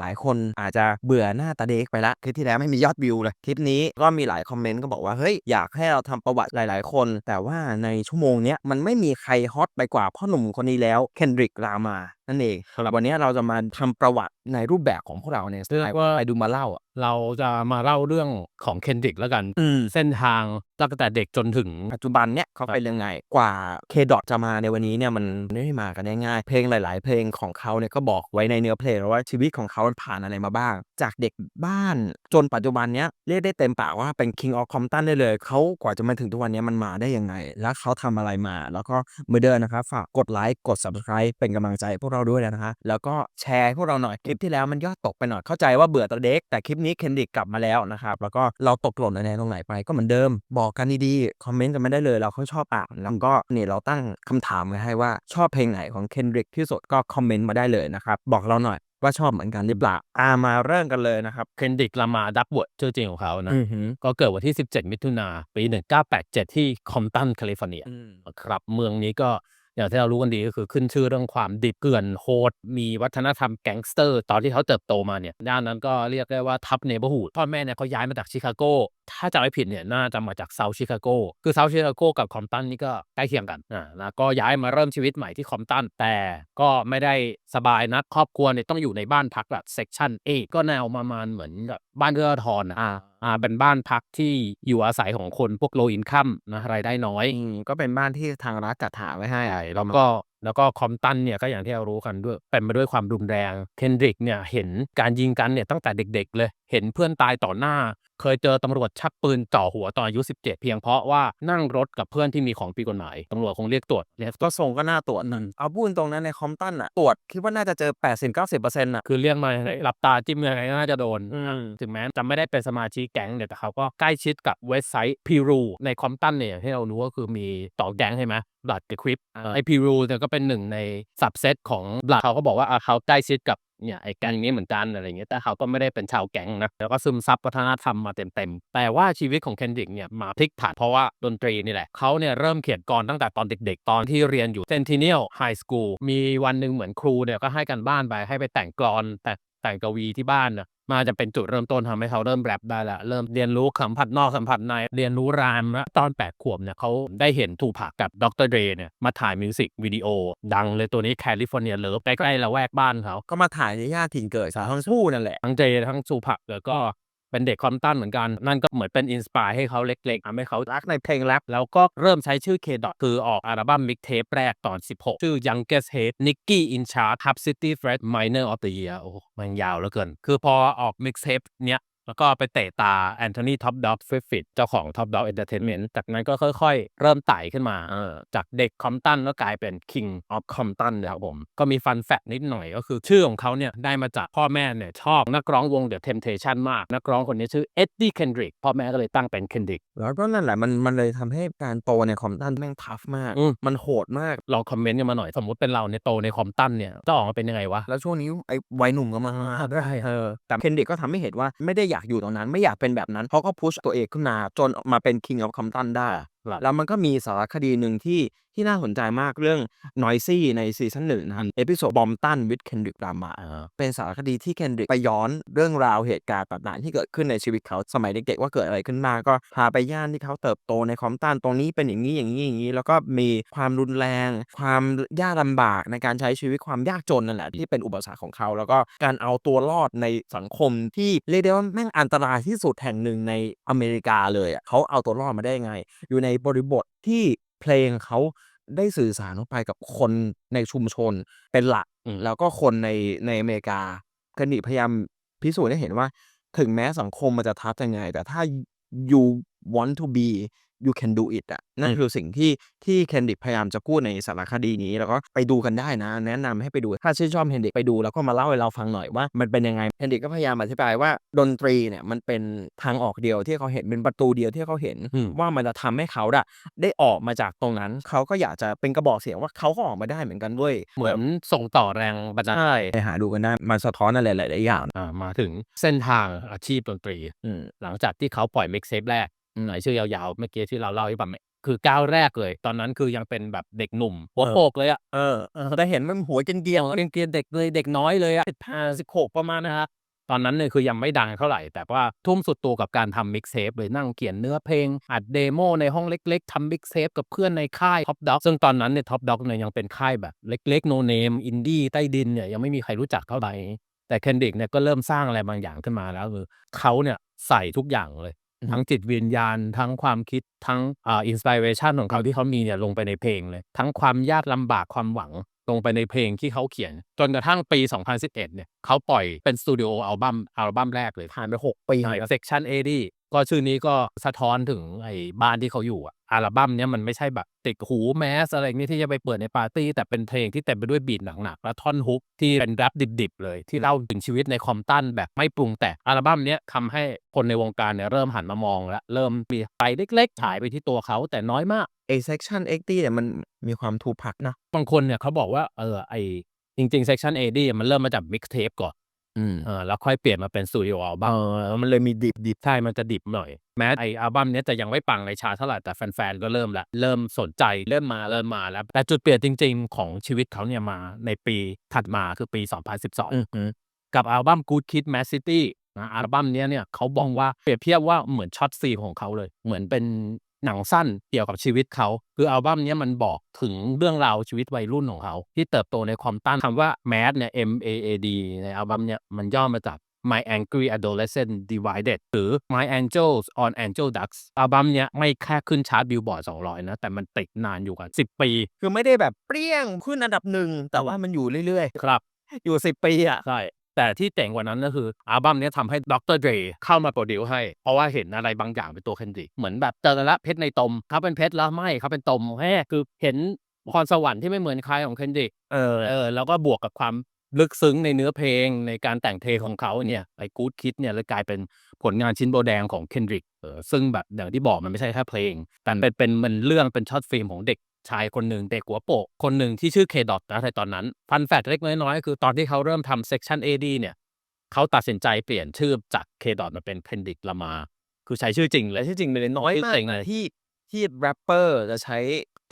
หลายคนอาจจะเบื่อหน้าตาเด็กไปละคลิปที่แล้วไม่มียอดวิวเลยคลิปนี้ก็มีหลายคอมเมนต์ก็บอกว่าเฮ้ยอยากให้เราทำประวัติหลาย ๆ คน แต่ว่าในชั่วโมงเนี้ยมันไม่มีใครฮอตไปกว่าพ่อหนุ่มคนนี้แล้วเคนดริกลามา นั่นเองครับวันนี้เราจะมาทำประวัติในรูปแบบของพวกเราเนี่ยเรียกว่า ไปดูมาเล่าอะเราจะมาเล่าเรื่องของเคนดริกแล้วกัน อืม เส้นทางตั้งแต่เด็กจนถึง ปัจจุบันเนี่ยเขาเป็นยังไง กว่าเคดอทจะมาในวันนี้เนี่ยมันไม่ได้มากันง่ายๆเพลงหลาย ๆ เพลงของเขาเนี่ยก็บอกไว้ในเนื้อเพลงแล้วว่าชีวิตของเขาผ่านอะไรมาบ้าง จากเด็กบ้านจนปัจจุบันเนี้ยเรียกได้เต็มปากว่าเป็น King of Compton ได้เลยเขากว่าจะมาถึงทุกวันเนี้ยมันมาได้ยังไง แล้วเขาทำอะไรมา แล้วก็เมื่อเดินนะครับฝากกดไลค์กด subscribe เป็นกำลังใจพวกเราด้วยนะคะแล้วก็แชร์ให้พวกเราหน่อยคลิปที่แล้วมันยอดตกไปหน่อยเข้าใจว่าเบื่อตัวเด็ก แต่คลิปนี้เคนดิกกลับมาแล้วนะครับแล้วก็เราตกหล่นในตรงไหนไปก็เหมือนเดิม บอกกันดีๆคอมเมนต์กันไม่ได้เลยเราเขาชอบอ่านแล้วก็เนี่ยเราตั้งคำถามไว้ให้ว่าชอบเพลงไหนของเคนดริกที่สุดก็คอมเมนต์มาได้เลยนะครับบอกเราหน่อยว่าชอบเหมือนกันหรือเปล่าอ่ามาเริ่มกันเลยนะครับ เคนดริกลามาดักเวิร์ดชื่อจริงของเขานะอือหือก็เกิดวันที่ 17 มิถุนาปี 1987 ที่คอมตันแคลิฟอร์เนียอืมครับ เมืองนี้ก็ อย่างที่เรารู้กันดีก็คือขึ้นชื่อเรื่องความดิบเกลื่อนโหดมีวัฒนธรรมแก๊งสเตอร์ ตอนที่เขาเติบโตมาเนี่ยด้านนั้นก็เรียกได้ว่าทับเนเบอร์ฮูดพ่อแม่เนี่ยเขาย้ายมาจากชิคาโกถ้าจำไม่ผิดเนี่ยน่าจะมาจากเซาท์ชิคาโกคือเซาท์ชิคาโกกับคอมตันนี่ก็ใกล้เคียงกันอ่าแล้วก็ย้ายมาเริ่มชีวิตใหม่ที่คอมตันแต่ก็ไม่ได้สบายนักครอบครัวเนี่ยต้องอยู่ในบ้านพักแบบเซกชันเอก็แนวประมาณเหมือนกับบานเอื้ออาทรนะอ่าอ่าเป็นบ้านพักที่อยู่อาศัยของคนพวกโลอินคัมนะรายได้น้อยอืมก็เป็นบ้านที่ทางรัฐจัดหาไว้ให้ใช่แล้วก็ แล้วก็คอมตันเนี่ยก็อย่างที่เรารู้กันด้วยเป็นไปด้วยความรุนแรงเคนดริกเนี่ยเห็นการยิงกันเนี่ยตั้งแต่เด็กๆ เลย เห็นเพื่อนตายต่อหน้า เคยเจอตำรวจชักปืนจ่อหัวตอนอายุ 17 เพียงเพราะว่านั่งรถกับเพื่อนที่มีของผิดกฎหมายตำรวจคงเรียกตรวจเรียกก็ทรงก็น่าตรวจนั่นเอาพูดตรงนั้นในคอมตันอะตรวจคิดว่าน่าจะเจอ 80-90%อะคือเรียกมาหลับตาจิ้มยังไงก็น่าจะโดนอืมถึงแม้จะไม่ได้เป็นสมาชิกแก๊งเนี่ยแต่เขาก็ใกล้ชิดกับเว็บไซต์พิรูในคอมตันเนี่ยอย่างที่เรารู้ก็คือมีต่อแก๊งใช่ไหมบลัดกับคริปอ่าไอพิรูเนี่ยก็เป็นหนึ่งในสับเซตของบลัดเขาก็บอกว่าเขาใกล้ชิดกับเนี่ยไอ้แก๊งนี้เหมือนกันอะไรเงี้ยแต่เขาก็ไม่ได้เป็นชาวแก๊งนะแล้วก็ซึมซับวัฒนธรรมมาเต็มๆแต่ว่าชีวิตของเคนดิกเนี่ยมาพลิกผันเพราะว่าดนตรีนี่แหละเขาเนี่ยเริ่มเขียนกรตั้งแต่ตอนเด็กๆ ตอนที่เรียนอยู่ Centennial High School มีวันหนึ่งเหมือนครูเนี่ยก็ให้กันบ้านไปให้ไปแต่งกลอนแต่แต่งกวีที่บ้านนะ มาจะเป็นจุดเริ่มต้นทำให้เขาเริ่มแรปได้ละเริ่มเรียนรู้สัมผัสนอกสัมผัสในเรียนรู้รามแล้วตอน 8 ขวบเนี่ยเขาได้เห็นทูผักกับดรเดรเนี่ยมาถ่ายมิวสิกวิดีโอ ดังเลยตัวนี้แคลิฟอร์เนียเลิฟใกล้ๆละแวกบ้านเขาก็มาถ่ายในย่าถิ่นเกิดสาวทั้งคู่นั่นแหละทั้งเจทั้งซูผักแล้วก็ เป็นเด็กคอมตันเหมือนกัน นั่นก็เหมือนเป็นอินสปายให้เขาเล็กๆทำให้เขารักในเพลงแรปแล้วก็เริ่มใช้ชื่อ K. Dot คือออกอัลบั้มมิกเทปแรกตอน 16 ชื่อ Youngest Head Nicky in Charge Hub City Fred Minor of the Year โอ้มันยาวเหลือเกิน คือพอออกมิกเทปเนี้ย แล้วก็ไปเตะตาแอนโทนีท็อปด็อกฟิฟฟิตเจ้าของท็อปด็อกเอนเตอร์เทนเมนต์จากนั้นก็ค่อยๆ เริ่มไต่ขึ้นมาเออจากเด็กคอมตันก็กลายเป็น King of Compton นะครับผม ก็มีฟันแฟกนิดหน่อยก็คือชื่อของเขาเนี่ยได้มาจากพ่อแม่เนี่ยชอบนักร้องวง The Temptation มาก นักร้องคนนี้ชื่อเอ็ดดี้เคนดริกพ่อแม่ก็เลยตั้งเป็นเคนดริกแล้วก็นั่นแหละมันมันเลยทำให้การโตในคอมตันแม่งทัฟมากอืมมันโหดมากลองคอมเมนต์กันมาหน่อยสมมติเป็นเราในยโตในคอมตันเนี่ยจะออกมาเป็นยังไงวะแล้วช่วงนี้ไอ้วัยหนุ่มกำลังมาได้เออแต่เคนดิกก็ทำให้เห็นว่าไม่ได้อยากอยู่ตรงนั้น ไม่อยากเป็นแบบนั้นเขาก็พุชตัวเองขึ้นมาจนมาเป็น King of Compton ได้ครับแล้วมันก็มีสารคดีหนึ่งที่ที่น่าสนใจมากเรื่อง Noisy ในซีซั่นหนึ่งนะครับเอพิโซดบอมตันวิดเคนดริกดรามาเป็นสารคดีที่เคนดริกไปย้อนเรื่องราวเหตุการณ์ต่างๆที่เกิดขึ้นในชีวิตเขาสมัยเด็กๆว่าเกิดอะไรขึ้นมาก็พาไปย่านที่เขาเติบโตในคอมตันตรงนี้เป็นอย่างนี้อย่างนี้อย่างนี้ แล้วก็มีความรุนแรง ความยากลำบากในการใช้ชีวิตความยากจนนั่นแหละที่เป็นอุปสรรคของเขา แล้วก็การเอาตัวรอดในสังคมที่เรียกได้ว่าแม่งอันตรายที่สุดแห่งหนึ่งในอเมริกาเลยอะเขาเอาตัวรอดมาได้ยังไง อยู่ในบริบทที่เพลงเขาได้สื่อสารออกไปกับคนในชุมชนเป็นหลักอืมแล้วก็คนในในอเมริกาคนิพยายามพิสูจน์ให้เห็นว่า ถึงแม้สังคมมันจะทับยังไง แต่ถ้า you want to be you can do it อะนั่นอืมคือสิ่งที่ที่เคนดิกพยายามจะพูดในสารคดีนี้ แล้วก็ไปดูกันได้นะ แนะนำให้ไปดูถ้าชื่นชอบเคนดิกไปดูแล้วก็มาเล่าให้เราฟังหน่อยว่า มันเป็นยังไงเคนดิกก็พยายามอธิบายว่าดนตรีเนี่ยมันเป็นทางออกเดียวที่เขาเห็นเป็นประตูเดียวที่เขาเห็นอืมว่ามันจะทำให้เขาอะได้ออกมาจากตรงนั้น เขาก็อยากจะเป็นกระบอกเสียงว่าเขาก็ออกมาได้เหมือนกันด้วยเหมือนส่งต่อแรงบันดาลใจใช่ไปหาดูกันได้มันสะท้อนอะไรหลายๆอย่างอ่ามาถึงเส้นทางอาชีพดนตรีอืมหลังจากที่เขาปล่อยมิกเซปแรกไหนชื่อยาวๆเมื่อกี้ที่เราเล่าให้ฟังคือก้าวแรกเลย ตอนนั้นคือยังเป็นแบบเด็กหนุ่มหัวเออโปกเลยอะเออเออได้เห็นมันหัวเกรียงๆเรียนเกรียนเด็กเลยเด็กน้อยเลยอะสิบห้าสิบหกประมาณนะครับตอนนั้นเนี่ยคือยังไม่ดังเท่าไหร่ แต่ว่าทุ่มสุดตัวกับการทำมิกเซฟเลยนั่งเขียนเนื้อเพลง อัดเดโมในห้องเล็กๆทำมิกเซฟกับเพื่อนในค่ายท็อปด็อกซึ่งตอนนั้นเนี่ยท็อปด็อกเนี่ยยังเป็นค่ายแบบเล็กๆโนเนมอินดี้ใต้ดินเนี่ยยังไม่มีใครรู้จักเท่าไหร่แต่เคนดิกเนี่ยก็เริ่มสร้างอะไรบางอย่างขึ้นมาแล้วคือเขาเนี่ยใส่ทุกอย่างเลยอือฮึ ทั้งจิตวิญญาณ ทั้งความคิดทั้งอ่าอินสปิเรชันของเขาที่เขามีเนี่ยลงไปในเพลงเลย ทั้งความยากลำบากความหวังลงไปในเพลงที่เขาเขียน จนกระทั่งปี 2011 เนี่ยเขาปล่อยเป็นสตูดิโออัลบั้มอัลบั้มแรกเลยผ่านไปหกปีใช่ Section 80 ก็ชื่อนี้ก็สะท้อนถึงไอ้บ้านที่เขาอยู่อะอัลบั้มเนี้ยมันไม่ใช่แบบติดหูแมสอะไรอย่างนี้ที่จะไปเปิดในปาร์ตี้ แต่เป็นเพลงที่เต็มไปด้วยบีทหนักๆและท่อนฮุกที่เป็นแรปดิบๆเลย ที่เล่าถึงชีวิตในคอมตันแบบไม่ปรุงแต่งอัลบั้มเนี้ยทำให้คนในวงการเนี่ยเริ่มหันมามองแล้วเริ่มมีไฟเล็กๆฉายไปที่ตัวเขาแต่น้อยมากเอเซ c ชันเอ็กตี้เนี่ยมันมีความทูพักนะบางคนเนี่ยเขาบอกว่าเออไอจริงๆ Section 80มันเริ่มมาจากมิกเทปก่อนอืม เออแล้วค่อยเปลี่ยนมาเป็นสตูดิโออัลเอบั้มอมันเลยมีดิบดิบใช่มันจะดิบหน่อย แม้ไออัลบั้มเนี้ยจะยังไม่ปังในชาร์ตเท่าไหร่แต่แฟนๆ ก็เริ่มละเริ่มสนใจเริ่มมาเริ่มมาแล้ว แต่จุดเปลี่ยนจริงๆ ของชีวิตเขาเนี่ยมาในปีถัดมาคือปี 2012อือหือกับอัลบั้ม Good Kid Mad City นะอัลบั้มเนี้ยเนี่ยเขาบอกว่าเปรียบเทียบว่าเหมือนช็อตซีของเขาเลย เหมือนเป็น หนังสั้นเกี่ยวกับชีวิตเขา คืออัลบั้มเนี้ยมันบอกถึงเรื่องราวชีวิตวัยรุ่นของเขา ที่เติบโตในความต้านคำว่า Mad เนี่ย M A A D ในอัลบั้มเนี้ยมันย่อมาจาก My Angry Adolescent Divided หรือ My Angels on Angel Ducks อัลบั้มเนี้ยไม่แค่ขึ้นชาร์ตบิลบอร์ด200 นะ แต่มันติดนานอยู่กัน 10 ปี คือไม่ได้แบบเปรี้ยงขึ้นอันดับหนึ่ง แต่ว่ามันอยู่เรื่อยครับๆอยู่สิบปีอะ ใช่ แต่ที่เจ๋งกว่านั้นก็คืออัลบั้มเนี้ยทำให้ดรเดรเข้ามาโปรดิวให้ เพราะว่าเห็นอะไรบางอย่างเป็นตัวเคนดริกเหมือนแบบเจอแล้วเพชรในตมเขาเป็นเพชรแล้วไม่เขาเป็นตมแฮ่คือเห็นพรสวรรค์ที่ไม่เหมือนใครของเคนดริกเออเออแล้วก็บวกกับความลึกซึ้งในเนื้อเพลงในการแต่งเพลงของเขาเนี่ยไอ้กู๊ดคิดเนี่ยเลยกลายเป็นผลงานชิ้นโบแดงของเคนดริกเออซึ่งแบบอย่างที่บอกมันไม่ใช่แค่เพลง แต่เป็นเป็นมันเรื่องเป็นช็อตฟิล์มของเด็ก ชายคนหนึ่งเด็กหัวโปก คนหนึ่งที่ชื่อเคดอทนะในตอนนั้นฟันแฟกเล็กน้อยๆคือตอนที่เขาเริ่มทำเซ c ชัน AD เนี่ยเขาตัดสินใจเปลี่ยนชื่อจากเคดอทมาเป็นเคนดริกลามา คือใช้ชื่อจริงเลและยที่จริงมันน้อยมากชื่อเจ๋งเลยที่ที่แรปเปอร์จะใช้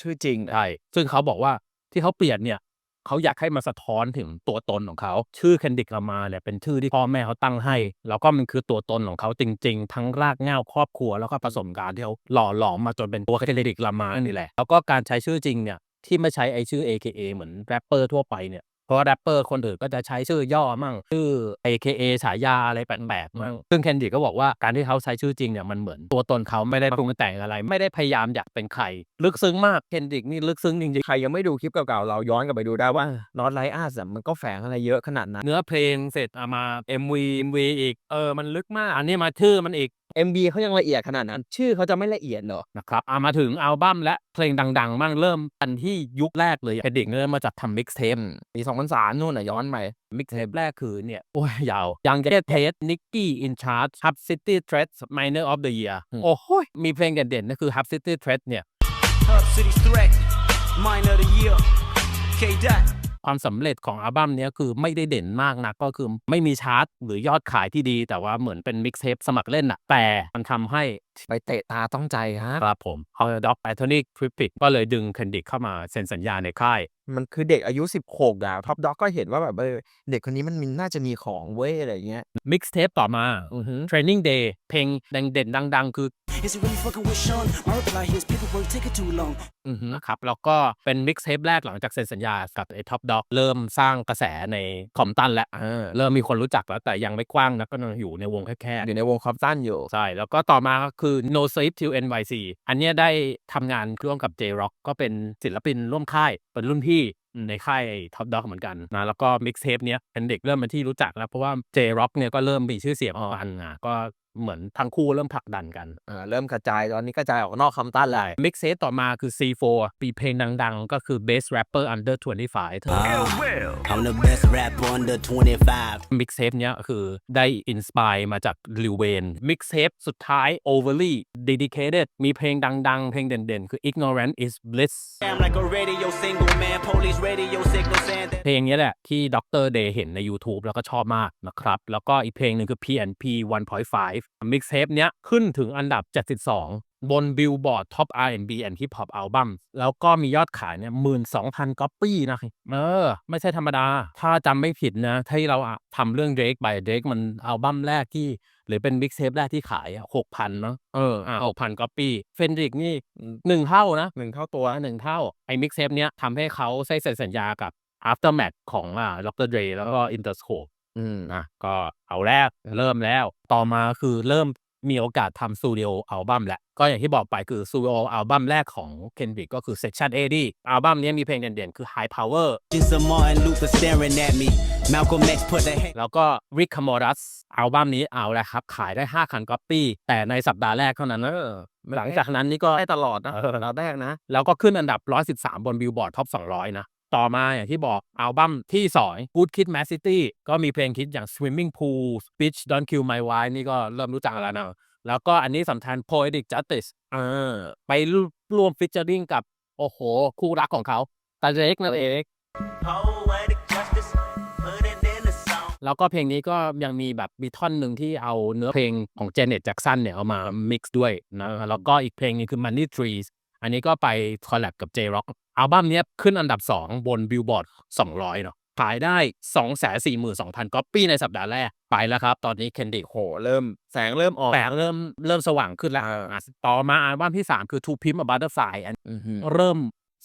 ชื่อจริงใช่ซึ่งเขาบอกว่าที่เขาเปลี่ยนเนี่ย เขาอยากให้มาสะท้อนถึงตัวตนของเขา ชื่อเคนดิกลามาเนี่ยเป็นชื่อที่พ่อแม่เขาตั้งให้ แล้วก็มันคือตัวตนของเขาจริง ๆ ทั้งรากเหง้าครอบครัวแล้วก็ประสบการณ์ที่เขาหล่อหลอมมาจนเป็นตัวเคนดิกลามานี่แหละแล้วก็การใช้ชื่อจริงเนี่ยที่ไม่ใช้ไอชื่อ AKA เหมือนแรปเปอร์ทั่วไปเนี่ย เพราะว่าแรปเปอร์คนอื่นก็จะใช้ชื่อย่อมั่ง ชื่อ AKA ฉายาอะไรแปลกๆมั่ง ซึ่งเคนดิกก็บอกว่าการที่เขาใช้ชื่อจริงเนี่ยมันเหมือนตัวตนเขาไม่ได้ปรุงแต่งอะไร ไม่ได้พยายามอยากเป็นใคร ลึกซึ้งมากเคนดิกนี่ลึกซึ้งจริงใครยังไม่ดูคลิปเก่าๆ เราย้อนกลับไปดูได้ว่า Not Like Us อะมันก็แฝงอะไรเยอะขนาดนั้นๆเนื้อเพลงเสร็จเอามา MV MV อีกเออมันลึกมาก อันนี้มาชื่อมันอีก MB เขายังละเอียดขนาดนั้น ชื่อเขาจะไม่ละเอียดเหรอนะครับเอามาถึงอัลบั้มและเพลงดังๆบ้างเริ่มกันที่ยุคแรกเลยเคนดิกเริ่มมาจากทำมิกซ์เทปปี2003นู่นน่ะย้อนไปมิกเทปแรกคือเนี่ย โอ้ยยาวยังเกตเทสนิกกี้อินชาร์ Hub City Threats Minor of the Year อืมโอ้โหยมีเพลงเด่นๆนั่นคือ Hub City Threats เนี่ย Hub City Threat, Mine of the Year, K Dot. ความสำเร็จของอัลบั้มเนี้ยคือไม่ได้เด่นมากนักก็คือไม่มีชาร์ตหรือยอดขายที่ดี แต่ว่าเหมือนเป็นมิกเทปสมัครเล่นอะแต่มันทำให้ไปเตะตาต้องใจครับครับผมฮอลด็อกไอโทนิกทริปปิกก็เลยดึงเคนดิกเข้ามาเซ็นสัญญาในค่าย มันคือเด็กอายุ 16อะท็อปด็อกก็เห็นว่าแบบเออเด็กคนนี้มันมีน่าจะมีของเว้ยอะไรอย่างเงี้ย มิกเทปต่อมา อือฮึ Training Day เพลงเด่นๆดัง ๆ คือ Is it really fucking with Sean? My reply here is paperwork taking too long. อือฮึนะครับแล้วก็เป็นมิกเทปแรกหลังจากเซ็นสัญญากับไอ้ท็อปด็อกเริ่มสร้างกระแสในคอมตันแล้วเออเริ่มมีคนรู้จักแล้วแต่ยังไม่กว้างนะก็ยังอยู่ในวงแคบอยู่ในวงคอมตันอยู่ ๆใช่แล้วก็ต่อมาก็คือ No Sleep Till NYC อันเนี้ยได้ทำงานร่วมกับ J-Rock ก็เป็นศิลปินร่วมค่ายเป็นรุ่นพี่ในค่ายท็อปด็อกเหมือนกันนะแล้วก็มิกเทปเนี้ยเป็นเด็กเริ่มเป็นที่รู้จักแล้วเพราะว่า J-Rock เนี่ยก็เริ่มมีชื่อเสียงออกกันอะก็ เหมือนทั้งคู่เริ่มผลักดันกันอ่าเริ่มกระจายตอนนี้กระจายออกนอกคอมตันเลยมิกเซตต่อมาคือ C4 ปีเพลงดังๆ ก็คือ Best Rapper Under 25 I'm the best rapper under 25. มิกเซฟเนี้ยคือได้อินสปายมาจากลิวเวนมิกเซฟสุดท้าย Overly Dedicated มีเพลงดังๆ เพลงเด่นๆ คือ Ignorant is Bliss I'm like a radio single man, police radio signal saying that. เพลงเนี้ยแหละที่ดรเดย์เห็นใน YouTube แล้วก็ชอบมากนะครับ แล้วก็อีกเพลงหนึ่งคือ PNP 1.5มิกเซฟเนี้ยขึ้นถึงอันดับ 72 บน Billboard Top R&B and Hip Hop Album แล้วก็มียอดขายเนี่ย12,000ก๊อปปี้นะเออ ไม่ใช่ธรรมดา ถ้าจำไม่ผิดนะ ที่เราอะทำเรื่อง Drake ไป Drake มันอัลบั้มแรกที่หรือเป็นมิกเซปแรกที่ขายอะ6,000เนาะเอออ่า6,000ก๊อปปี้เฟนริกนี่หนึ่งเท่านะหนึ่งเท่าตัวหนึ่งเท่า ไอ้มิกเซปเนี้ยทำให้เขาใช้เซ็นสัญญากับ Aftermath ของอ่า Dr. Dre แล้วก็ Interscope อืมนะก็เอาแรกเริ่มแล้ว ต่อมาคือเริ่มมีโอกาสทำสตูดิโออัลบั้มแหละก็อย่างที่บอกไปคือสตูดิโออัลบั้มแรกของ Kendrick ก็คือ Section 80 อัลบั้มนี้มีเพลงเด่นๆ คือ High Power Just a Martin Luther staring at me. Malcolm X put the hand. แล้วก็ Rick Camoras อัลบั้มนี้เอาแหละครับ ขายได้ 5 คันก๊อปปี้ แต่ในสัปดาห์แรกเท่านั้นเออหลังจากนั้นนี่ก็ได้ตลอดนะเออเราแรกนะ แล้วก็ขึ้นอันดับ 113 บน Billboard Top 200 นะ ต่อมาอย่างที่บอกอัลบั้มที่2 Good Kid Mad City ก็มีเพลงคิดอย่าง Swimming Pool Bitch Don't Kill My Wife นี่ก็เริ่มรู้จักแล้วนะแล้วก็อันนี้สำคัญ Poetic Justice เออไปร่วมฟิชเจอริงกับ โอ้โห คู่รักของเขาตาเล็กนั่นเอง Poetic justice, put it in the song. แล้วก็เพลงนี้ก็ยังมีแบบมีท่อนหนึ่งที่เอาเนื้อเพลงของเจเน็ตแจ็กสันเนี่ย เอามา mix ด้วยนะแล้วก็อีกเพลงหนึงคือ Money Trees อันนี้ก็ไปคอลแลบกับ J-Rock อัลบั้มเนี้ยขึ้นอันดับ 2 บน Billboard 200 เนาะขายได้ 242,000ก๊อปปี้ในสัปดาห์แรก ไปแล้วครับ ตอนนี้เคนดิโห เริ่มแสงเริ่มออกแปลเริ่มเริ่มสว่างขึ้นแล้วเอออะต่อมาอัลบั้มที่ 3 คือ To Pimp a Butterfly อันอือหือเริ่ม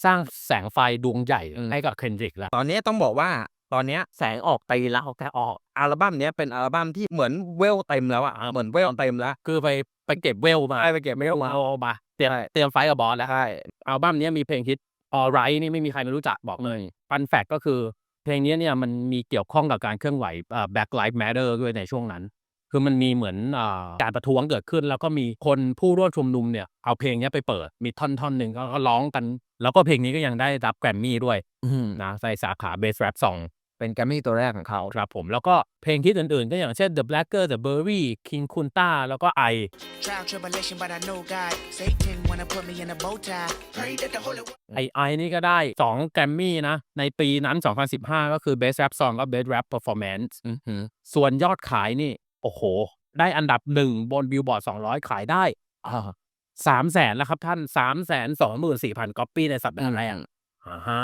สร้างแสงไฟดวงใหญ่อืมให้กับเคนดิกแล้ว ตอนนี้ต้องบอกว่าตอนเนี้ยแสงออกตีแล้วแกออกอัลบั้มเนี้ยเป็นอัลบั้มที่เหมือนเวลเต็มแล้วอะเหมือนเวลเต็มแล้ว คือไปไปเก็บเวลมาใช่ไปเก็บเวลมาเอามาเต รียมใช่เตรียมไฟท์กับบอสแล้วใช่อัลบั้มเนี้ยมีเพลงฮิต Alright นี่ไม่มีใครไม่รู้จักบอกเลยฟันแฟกก็คือเพลงนี้เนี่ยมันมีเกี่ยวข้องกับการเคลื่อนไหวเอ่อ Black Lives Matter ด้วยในช่วงนั้น คือมันมีเหมือนอ่าการประท้วงเกิดขึ้น แล้วก็มีคนผู้ร่วมชุมนุมเนี่ยเอาเพลงเนี้ยไปเปิดมีท่อนท่อนหนึ่งก็ก็ร้องกัน แล้วก็เพลงนี้ก็ยังได้รับแกรมมี่ด้วยอืมนะในสาขา Best Rap Song เป็นแกรมมี่ตัวแรกของเขา ครับผม แล้วก็เพลงฮิตอื่นๆ ก็อย่างเช่น The Blacker The Berry King Kunta แล้วก็ I Trial tribulation, but I know God. Satan wanna put me in a bow tie. Pray that the Holy ไอไอนี่ก็ได้ 2 แกรมมี่นะ ในปีนั้น 2015 ก็คือ Best Rap Song กับ Best Rap Performance อือหือส่วนยอดขายนี่ โอ้โห ได้อันดับหนึ่งบน Billboard 200 ขายได้อ่าสามแสนแล้วครับท่านสามแสนสองหมื่นสี่พันก๊อปปี้ในสัปดาห์แรกอ่าฮะ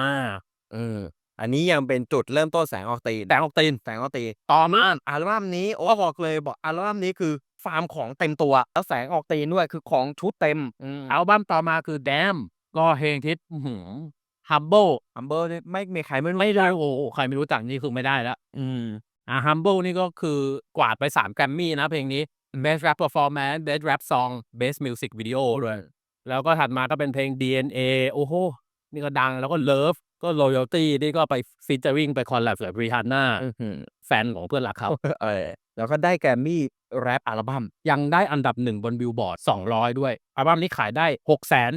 อืม อันนี้ยังเป็นจุดเริ่มต้นแสงออกตีนแต่ออกตีนแสงออกตีนต่อมาอัลบั้มนี้โอ้บอกเลยบอกอัลบั้มนี้คือฟาร์มของเต็มตัว แล้วแสงออกตีนด้วยคือของชุดเต็มอืมอัลบั้มต่อมาคือ Damn ก็เพลงทิศ Humble ฮัมเบอร์นี่ไม่มีใครไม่รู้ไม่ได้โอ้โหใครไม่รู้จักนี่คือไม่ได้แล้วอืมอ่า Humble นี่ก็คือกวาดไป3แกรมมี่นะเพลงนี้ Best Rap Performance Best Rap Song Best Music Video ด้วยแล้วก็ถัดมาก็เป็นเพลง DNA โอ้โห นี่ก็ดังแล้วก็ Love ก็ Loyalty นี่ก็ไปฟีเจอริงไปคอลแลบกับ Rihanna อื้อหือแฟนของเพื่อนรักเขาเออแล้วก็ได้แกรมมี่แรปอัลบั้มยังได้อันดับหนึ่งบนบิลบอร์ด 200 ด้วย อัลบั้มนี้ขายได้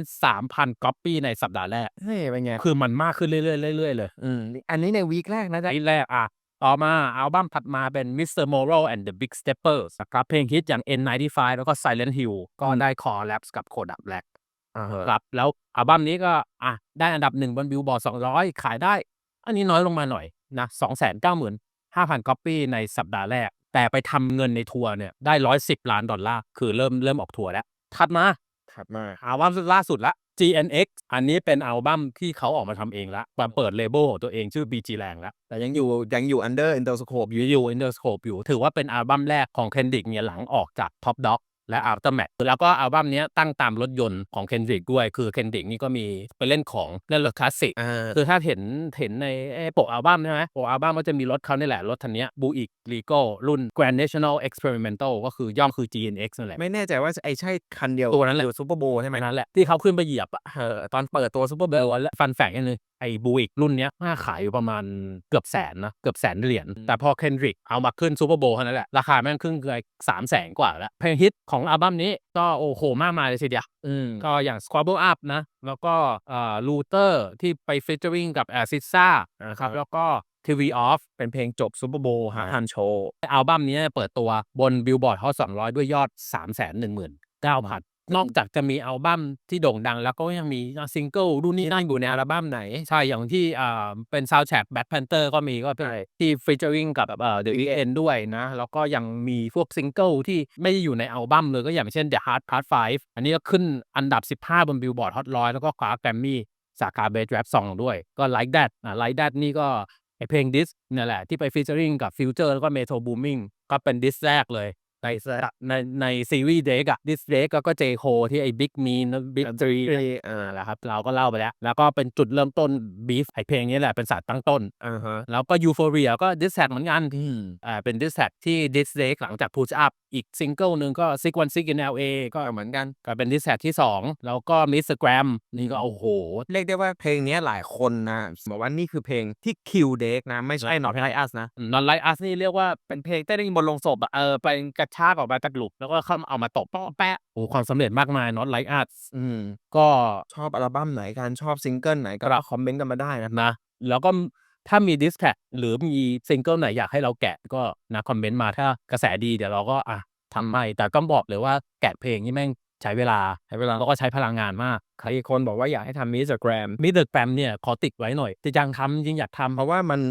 603,000ก๊อปปี้ในสัปดาห์แรก เฮ้ย เป็นไง คือมันมากขึ้นเรื่อยๆเรื่อยๆเลยอืมอันนี้ในวีคแรกนะจ๊ะที่แรกอะ ต่อมาอัลบั้มถัดมาเป็น Mr. Moral and the Big Steppers นะครับเพลงฮิตอย่าง N95 แล้วก็ Silent Hill ก็ได้คอ l ล p กับ Kodak Black อ่าฮะ ครับ แล้วอัลบั้มนี้ก็อะได้อันดับหนึ่งบนบิลบอร์ด200 ขายได้ อันนี้น้อยลงมาหน่อยนะ 295,000 ก๊อปปี้ในสัปดาห์แรก แต่ไปทำเงินในทัวร์เนี่ยได้ 110ล้านดอลลาร์คือเริ่ม เริ่มออกทัวร์แล้ว ถัดมา ถัดมา อัลบั้มล่าสุดละ GNX อันนี้เป็นอัลบั้มที่เขาออกมาทำเองละมาเปิดเลเบลของตัวเองชื่อ BG Lang แล้ว แต่ยังอยู่ ยังอยู่ under endoscope อยู่อยู่ Interscope อยู่ ถือว่าเป็นอัลบั้มแรกของ Kendrick เนี่ยหลังออกจาก Top Dog และ Aftermath แล้วก็อัลบั้มเนี้ยตั้งตามรถยนต์ของ Kendrick ด้วย คือ Kendrick นี่ก็มีไปเล่นของเล่นรถคลาสสิกอ่าคือถ้าเห็นเห็นในไอ้ปกอัลบั้มใช่ไหมปกอัลบั้มก็จะมีรถเขานี่แหละ รถคันเนี้ย Buick Regal รุ่น Grand National Experimental ก็คือย่อมคือ GNX นั่นแหละ ไม่แน่ใจว่าไอใช่คันเดียวตัวนั้นแหละซูเปอร์โบใช่ไหมนั่นแหละที่เขาขึ้นไปเหยียบอะเออตอนเปิดตัวซูเปอร์โบเบลและฟันแฝงกันเลย ไอ้บูอิกรุ่นเนี้ยน่าขายอยู่ประมาณเกือบแสนนะ เกือบแสนเหรียญ แต่พอเคนดริกเอามาขึ้นซูเปอร์โบว์เท่านั้นแหละ ราคาแม่งขึ้นเกือบสามแสนกว่าแล้ว เพลงฮิตของอัลบั้มนี้ก็โอ้โหมากมายเลยทีเดียวอืมก็อย่าง Squabble Up นะ แล้วก็เอ่อ Luther ที่ไปฟิชเจอริงกับ a s i s a นะครับ แล้วก็ TV Off เป็นเพลงจบซูเปอร์โบฮะฮันโชอัลบั้มนี้เปิดตัวบน Billboard Hot 200ด้วยยอด 3 1 9 0 0 0 นอกจากจะมีอัลบั้มที่โด่งดัง แล้วก็ยังมีซิงเกิลรุ่นนี้นั่นอยู่ในอัลบั้มไหน ใช่ อย่างที่อ่าเป็นซาว d ์แ r ็กแบ็คแพนเตอร์ก็มีก็เป็นที่ฟีเจอริงกับเอ่อ The EN ด้วยนะ แล้วก็ยังมีพวกซิงเกิลที่ไม่ได้อยู่ในอัลบั้มเลยก็อย่างเช่น The Hard Part 5 อันนี้ก็ขึ้นอันดับ 15 บน Billboard Hot 100แล้วก็คว้าแกรมมี่สาขาเบสแรปซองด้วยก็ Like That อ่า Like That นี่ก็ไอเพลงดิสเนี่ยแหละที่ไปฟีเจอริงกับฟิวเจอร์แล้วก็เมโทรบูมิงก็เป็นดิสแรกเลย ในในในซีรีส์เด็กอะดิสเด็กก็เจโคที่ไอ้บิ๊กมีนบิ๊กทรีอ่าแหละครับ เราก็เล่าไปแล้ว แล้วก็เป็นจุดเริ่มต้นบีฟไอเพลงนี้แหละเป็นสารตั้งต้นอ่าฮะแล้วก็ยูโฟเรียก็ดิสแท็กเหมือนกันอ่าเป็นดิสแท็กที่ดิสเด็กหลังจากพูชอัพอีกซิงเกิลหนึ่งก็ซิกวันซิกอินเอลเอก็เหมือนกัน ก็เป็นดิสแท็กที่ 2 แล้วก็มิสแกรมนี่ก็โอ้โห เรียกได้ว่าเพลงเนี้ยหลายคนนะบอกว่านี่คือเพลงที่คิวเด็กนะไม่ใช่ Not Like Us นะนอนไลท์อัสนี่เรียกว่าเป็นเพลงเต้นบนลงศพอะเออเป็นกระชากออกมาจากหลุมแล้วก็เข้าเอามาตบป้อแปะโอ้ความสำเร็จมากมายนอตไลท์อัสอืมก็ชอบอัลบั้มไหนกันชอบซิงเกิลไหนก็คอมเมนต์กันมาได้นะนะ แล้วก็ถ้ามีดิสแท็กหรือมีซิงเกิลไหนอยากให้เราแกะก็นะคอมเมนต์มาถ้ากระแสดีเดี๋ยวเราก็อะทำให้แต่ก็บอกเลยว่าแกะเพลงนี่แม่งใช้เวลาใช้เวลาแล้วก็ใช้พลังงานมากใครอีกคนบอกว่าอยากให้ทำมิสแกรมมิเตอร์แกรมเนี่ยขอติดไว้หน่อยจะยังทำจริงอยากทำเพราะว่ามัน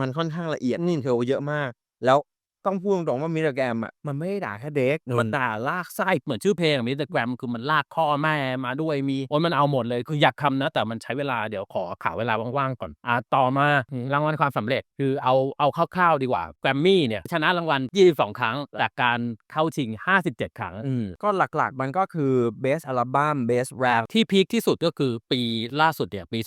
มันค่อนข้างละเอียดนี่เทลเยอะมาก แล้ว ต้องพูดตรงๆว่ามิสแกรมอะมันไม่ได้ด่าแค่เด็กมันด่าลากไส้เหมือนชื่อเพลงมิสเตอร์แกรมคือมันลากข้อแม่มาด้วยมีโอ้ยมันเอาหมดเลยคืออยากทำนะ แต่มันใช้เวลาเดี๋ยวขอข่าวเวลาว่างๆก่อนอะต่อมารางวัลความสำเร็จคือเอาเอาคร่าวๆดีกว่าแกรมมี่เนี่ยชนะรางวัล 22 ครั้งจากการเข้าชิง 57 ครั้งอืมก็หลักๆมันก็คือ Best Album Best Rap ที่พีคที่สุดก็คือปีล่าสุดเนี่ยปี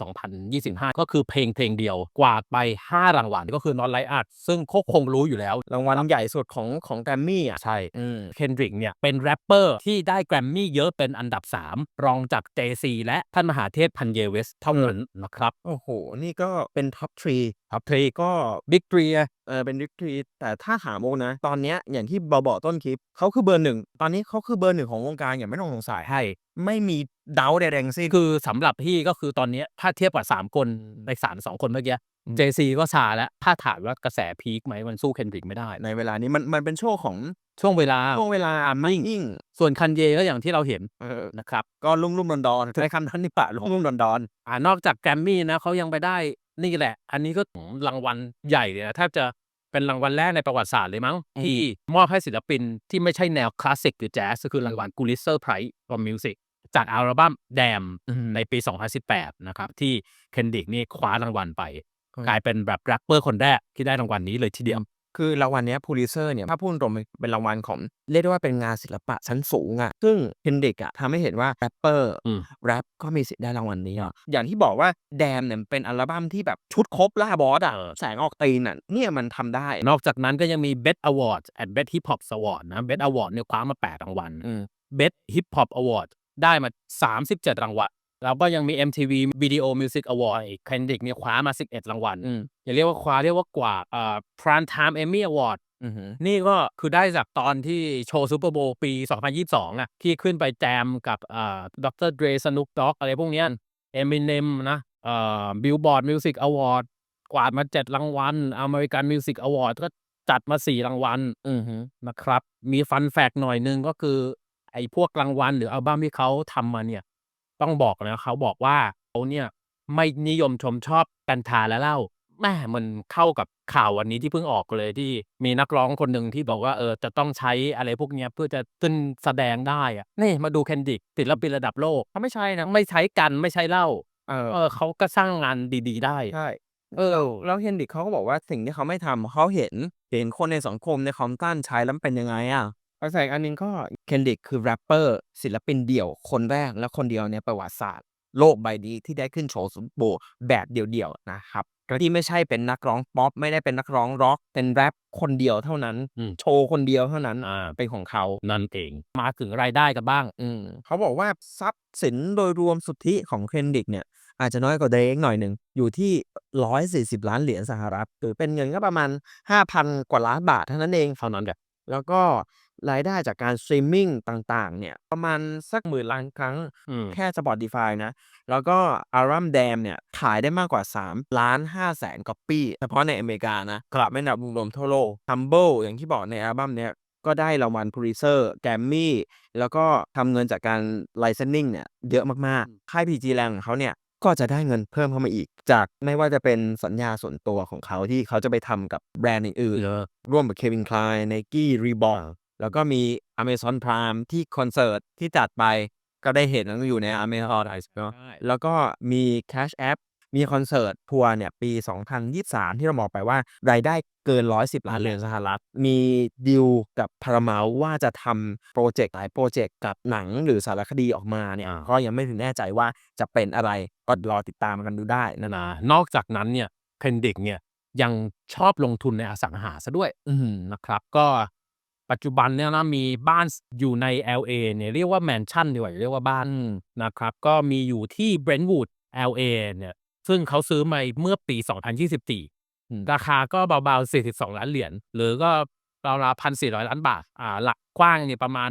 2025 ก็คือเพลงเพลงเดียวกวาดไป 5 รางวัลก็คือ Non Like Art ซึ่งโคคงรู้อยู่แล้วรางวัลใหญ่สุดของของแกรมมี่อะใช่อืมเคนดริกเนี่ยเป็นแรปเปอร์ที่ได้แกรมมี่เยอะเป็นอันดับ 3 รองจาก JC และท่านมหาเทพพันเยเวสเท่านั้นนะครับ โอ้โห นี่ก็เป็นท็อปทรีท็อปทรีก็บิ๊กทรีเออเป็นดิกทรีแต่ถ้าถามโอนะ ตอนเนี้ยอย่างที่บอบอกต้นคลิปเขาคือเบอร์หนึ่ง ตอนนี้เขาคือเบอร์หนึ่งของวงการอย่างไม่ต้องสงสัยให้ ไม่มี เดาใดๆทั้งสิ้นคือสำหรับพี่ก็คือตอนเนี้ยถ้าเทียบกับ 3 คนในสามสองคนเมื่อกี้ JC ก็ชาแล้ว ถ้าถามว่ากระแสพีคไหมมันสู้เคนดริกไม่ได้ ในเวลานี้มันมันเป็นช่วงของช่วงเวลาช่วงเวลาไม่ยิ่งส่วนคันเยก็อย่างที่เราเห็นเออนะครับก็ลุ่มลุ่มดอนดอนใช้คำนั้นนี่ปะลุ่มลุ่มดอนดอนอ่านอกจากแกรมมี่นะเขายังไปได้นี่แหละ อันนี้ก็รางวัลใหญ่เลยนะแทบจะเป็นรางวัลแรกในประวัติศาสตร์เลยมั้งอืมที่มอบให้ศิลปินที่ไม่ใช่แนวคลาสสิกหรือแจ๊สก็คือรางวัลกูลิเซอร์ไพรส์ for Music จากอัลบั้มแดมในปี 2018 นะครับ ที่เคนดิกนี่คว้ารางวัลไปอืมกลายเป็นแบบแรปเปอร์คนแรกที่ได้รางวัลนี้เลยทีเดียว คือรางวัลเนี้ยพูลิเซอร์เนี่ย ถ้าพูดตรงๆเป็นรางวัลของ เรียกได้ว่าเป็นงานศิลปะชั้นสูงอะซึ่งเคนดิกอะทำให้เห็นว่าแรปเปอร์อืมแรปก็มีสิทธิ์ได้รางวัลนี้อะอย่างที่บอกว่าแดมเนี่ยเป็นอัลบั้มที่แบบชุดครบล่าบอสอะเออแสงออกตีนอะเนี่ยมันทำได้ นอกจากนั้นก็ยังมี Best Award at Best Hip Hop Award นะ Best Award เนี่ยคว้ามา8รางวัลอืม Best Hip Hop Award ได้มา 37 รางวัล แล้วก็ยังมี MTV Video Music Award อีก Kendrick เนี่ยคว้ามา 11 รางวัลอืมอย่าเรียกว่าคว้าเรียกว่ากว่าเอ่อ Prime Time Emmy Award อือหือนี่ก็คือได้จากตอนที่โชว์ซูเปอร์โบว์ปี 2022 อะ ที่ขึ้นไปแจมกับเอ่อดรเดรสนุกด็อกอะไรพวกเนี้ย Eminem นะเอ่อ Billboard Music Award กวาดมา7รางวัล American Music Award ก็จัดมา4รางวัลอือหือนะครับ มีฟันแฟกหน่อยนึงก็คือ ไอ้พวกรางวัลหรืออัลบั้มที่เขาทำมาเนี่ย ต้องบอกนะเขาบอกว่าเขาเนี่ยไม่นิยมชมชอบกัญชาและเหล้าแม่มันเข้ากับข่าววันนี้ที่เพิ่งออกเลยที่มีนักร้องคนหนึ่งที่บอกว่าเออจะต้องใช้อะไรพวกเนี้ยเพื่อจะขึ้นแสดงได้อะนี่มาดูเคนดิกศิลปินระดับโลกเขาไม่ใช่นะไม่ใช้กันไม่ใช้เหล้าเออเออเขาก็สร้างงานดีๆ ได้ใช่เออแล้วเฮนดิกเขาก็บอกว่าสิ่งที่เขาไม่ทำเขาเห็นเห็นคนในสังคมในคอมตันใช้แล้วมันเป็นยังไงอะ แล้วใส่อันนึงก็เคนดิกคือแรปเปอร์ศิลปินเดี่ยวคนแรกและคนเดียวในประวัติศาสตร์ โลกใบนี้ที่ได้ขึ้นโชว์ซุปเปอร์โบว์แบบเดี่ยวๆนะครับที่ไม่ใช่เป็นนักร้องป๊อปไม่ได้เป็นนักร้องร็อกเป็นแรปคนเดียวเท่านั้นอืมโชว์คนเดียวเท่านั้นอ่าเป็นของเขานั่นเองมาถึงรายได้กันบ้าง อืมเขาบอกว่าทรัพย์สินโดยรวมสุทธิของเคนดิกเนี่ยอาจจะน้อยกว่าเดรกหน่อยหนึ่ง อยู่ที่ 140 ล้านเหรียญสหรัฐหรือเป็นเงินก็ประมาณ 5,000 กว่าล้านบาทเท่านั้นเองเท่านั้นแหละแล้วก็ รายได้จากการสตรีมมิ่งต่างๆ เนี่ย ประมาณสักหมื่นล้านครั้งอืมแค่ Spotify นะ แล้วก็อัลบั้มแดมเนี่ย ขายได้มากกว่า 3 ล้าน5แสนก๊อปปี้เฉพาะในอเมริกานะครับไม่นับรวมๆทั่วโลก Humble อย่างที่บอกในอัลบั้มเนี่ยก็ได้รางวัล Pulitzer Grammy แล้วก็ทำเงินจากการ licensing เนี่ยเยอะมากๆค่าย PG Lang ของเขาเนี่ยก็จะได้เงินเพิ่มเข้ามาอีก จากไม่ว่าจะเป็นสัญญาส่วนตัวของเขาที่เขาจะไปทำกับแบรนด์อื่นเออๆร่วมกับ Kevin Klein Nike Reebok แล้วก็มี Amazon Prime ที่คอนเสิร์ตที่จัดไปก็ได้เห็นแล้วอยู่ใน Amazon เนอะใช่แล้วก็มี Cash App มีคอนเสิร์ตทัวร์เนี่ยปี 2023 ที่เราบอกไปว่า รายได้เกิน 110 ล้านเหรียญสหรัฐ มีดีลกับ Paramount ว่าจะทำโปรเจกต์หลายโปรเจกต์กับหนังหรือสารคดีออกมาเนี่ยอ่าก็ยังไม่ถึงแน่ใจว่าจะเป็นอะไรก็รอติดตามกันดูได้นะนะนอกจากนั้นเนี่ยเคนดิกเนี่ยยังชอบลงทุนในอสังหาซะด้วยอืมนะครับก็ ปัจจุบันเนี่ยนะมีบ้านอยู่ใน LA เนี่ยเรียกว่าแมนชั่นดีกว่าอย่าเรียกว่าบ้านนะครับก็มีอยู่ที่เบรนท์วูด LA เนี่ยซึ่งเขาซื้อมาเมื่อปี 2024 ราคาก็เบาๆ 42 ล้านเหรียญหรือก็ราวๆพันสี่ร้อยล้านบาท อ่า หลักกว้างเนี่ยประมาณ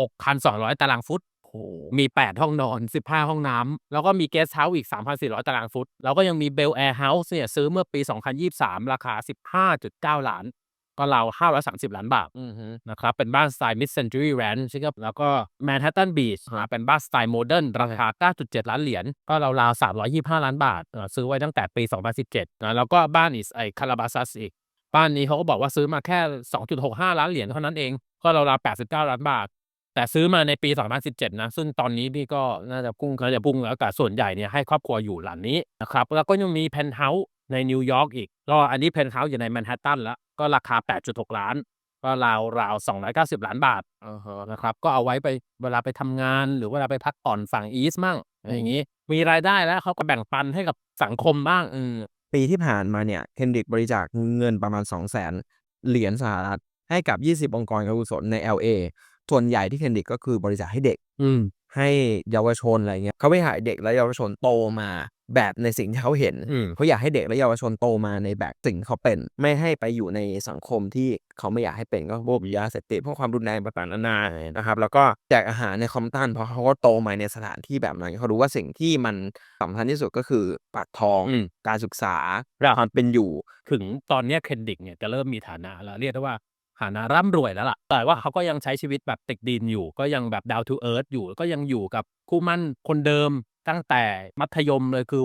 16,200ตารางฟุตมี8ห้องนอน15ห้องน้ำ แล้วก็มีเกสต์เฮาส์อีก3,400ตารางฟุต แล้วก็ยังมีเบลแอร์เฮาส์เนี่ยซื้อเมื่อปี2023ราคา15.9ล้าน ก็ราว530ล้านบาทอือฮึนะครับ เป็นบ้านสไตล์ Mid Century Ranch ครับ แล้วก็ Manhattan Beach อ่าเป็นบ้านสไตล์โมเดิร์นราคา 9.7 ล้านเหรียญ ก็ราวๆ 325 ล้านบาทเอ่อซื้อไว้ตั้งแต่ปี 2017นะแล้วก็บ้านอีกไอ้คาราบาซัสอีก บ้านนี้เขาก็บอกว่าซื้อมาแค่ 2.65 ล้านเหรียญเท่านั้นเอง ก็ราวๆ 89 ล้านบาท แต่ซื้อมาในปี 2017 นะ ซึ่งตอนนี้พี่ก็น่าจะพุ่งก็จะพุ่งแล้วแต่ส่วนใหญ่เนี่ยให้ครอบครัวอยู่หลังนี้นะครับ แล้วก็ยังมีเพนท์เฮาส์ในนิวยอร์กอีก ก็อันนี้เพนท์เฮาส์อยู่ในแมนฮัตตันแล้ว ก็ราคา 8.6 ล้าน ก็ราวราว290 ล้านบาทนะครับ ก็เอาไว้ไปเวลาไปทำงาน หรือเวลาไปพักผ่อนฝั่งอีสมั่งอะไรอย่างนี้ มีรายได้แล้วเขาก็แบ่งปันให้กับสังคมบ้างเออปีที่ผ่านมาเนี่ยเคนดิกบริจาคเงินประมาณ 2 0 0 0 0 0เหรียญสหรัฐให้กับ 20 องค์กรการกุศลใน LA ส่วนใหญ่ที่เคนดิกก็คือบริจาคให้เด็ก อืมให้เยาวชนอะไรเงี้ยเขาไม่อยากให้เด็กและเยาวชนโตมา แบบในสิ่งที่เขาเห็นอืมเขาอยากให้เด็กและเยาวชนโตมาในแบบสิ่งที่เขาเป็น ไม่ให้ไปอยู่ในสังคมที่เขาไม่อยากให้เป็นก็พวกยาเสพติดพวกความรุนแรงต่างๆนานานะครับ แล้วก็แจกอาหารในคอมตันเพราะเขาก็โตมาในสถานที่แบบนั้นเขารู้ว่าสิ่งที่มันสำคัญที่สุดก็คือปากท้องอืมการศึกษาความเป็นอยู่ ถึงตอนเนี้ยเคนดิกเนี่ยจะเริ่มมีฐานะแล้วเรียกได้ว่าฐานะร่ำรวยแล้วล่ะ แต่ว่าเขาก็ยังใช้ชีวิตแบบติดดินอยู่ ก็ยังแบบ down to earth อยู่ ก็ยังอยู่กับคู่หมั่นคนเดิม ตั้งแต่มัธยมเลยคือ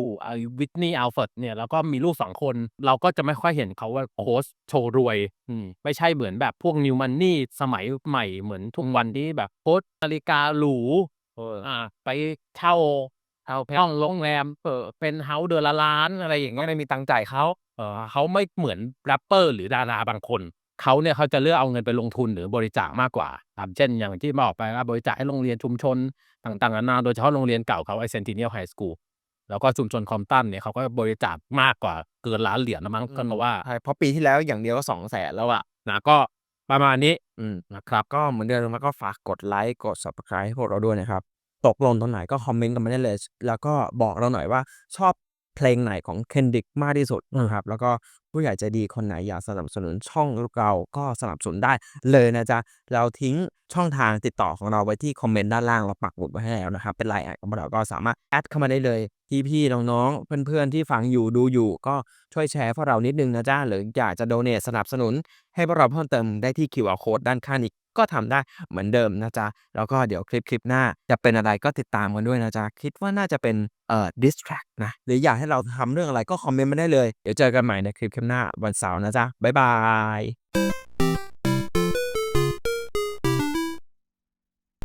วิทนีย์อัลเฟิร์ดเนี่ยแล้วก็มีลูกสองคน เราก็จะไม่ค่อยเห็นเขาว่าโพสต์โชว์รวยอืมไม่ใช่เหมือนแบบพวกนิวมันนี่สมัยใหม่เหมือนทุกวันที่แบบโพสต์นาฬิกาหรูอ่าไปเช่าเอาห้องโรงแรมเปิดเป็นเฮาส์เดือนละล้านอะไรอย่างเงี้ยไม่มีตังค์จ่ายเขาเออเขาไม่เหมือนแรปเปอร์หรือดาราบางคน เขาเนี่ยเขาจะเลือกเอาเงินไปลงทุนหรือบริจาคมากกว่าตามเช่นอย่างที่บอกไปว่าบริจาคให้โรงเรียนชุมชนต่างๆนานาโดยเฉพาะโรงเรียนเก่าเขาไอเซนติเนียลไฮสคูลแล้วก็ชุมชนคอมตันเนี่ยเขาก็บริจาคมากกว่าเกินล้านเหรียญนะมั้งก็มาว่าใช่เพราะปีที่แล้วอย่างเดียวก็สองแสนแล้วอะนะก็ประมาณนี้อืมนะครับก็เหมือนเดิมแล้วก็ฝากกดไลค์กด subscribe ให้พวกเราด้วยนะครับ ตกลงตรงไหนก็คอมเมนต์กันมาได้เลย แล้วก็บอกเราหน่อยว่าชอบเพลงไหนของ Kendrick มากที่สุดนะครับ แล้วก็ ผู้ใหญ่ใจดีคนไหนอยากสนับสนุนช่องเราก็สนับสนุนได้เลยนะจ๊ะ เราทิ้งช่องทางติดต่อของเราไว้ที่คอมเมนต์ด้านล่างเราปักหมุดไว้ให้แล้วนะครับ เป็นไลน์แอดของเราก็สามารถแอดเข้ามาได้เลยพี่น้องๆเพื่อนๆที่ฟังอยู่ดูอยู่ก็ช่วยแชร์พวกเรานิดนึงนะจ๊ะหรืออยากจะโดเน a สนับสนุน ให้พวกเราเพิ่มเติมได้ที่ QR code ด้านข้างนี้ก็ทำได้เหมือนเดิมนะจ๊ะ แล้วก็เดี๋ยวคลิปคลิปหน้าจะเป็นอะไรก็ติดตามกันด้วยนะจ๊ะ คิดว่าน่าจะเป็นเอ่อ diss track นะ หรืออยากให้เราทำเรื่องอะไรก็คอมเมนต์มาได้เลย เดี๋ยวเจอกันใหม่ในคลิปคลิปหน้าวันเสาร์นะจ๊ะบ๊ายบาย